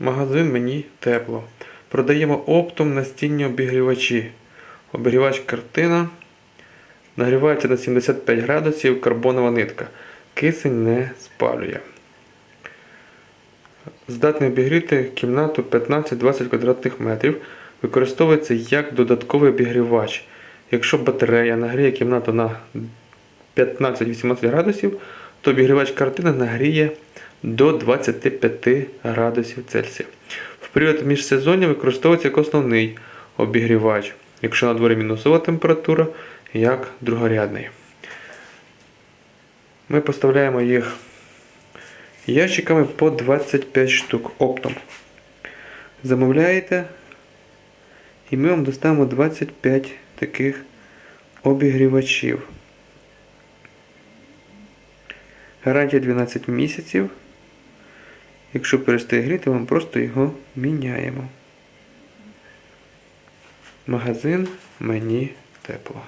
Магазин мені тепло. Продаємо оптом настінні обігрівачі. Обігрівач картина. Нагрівається на 75 градусів карбонова нитка. Кисень не спалює. Здатний обігріти кімнату 15-20 квадратних метрів. Використовується як додатковий обігрівач. Якщо батарея нагріє кімнату на 15-18 градусів, то обігрівач картини нагріє до 25 градусів Цельсія. В період міжсезоння використовується як основний обігрівач, якщо на дворі мінусова температура, як другорядний. Ми поставляємо їх ящиками по 25 штук оптом. Замовляєте, і ми вам доставимо 25 таких обігрівачів. Гарантія 12 місяців. Якщо перестає гріти, ми просто його міняємо. Магазин мені тепло.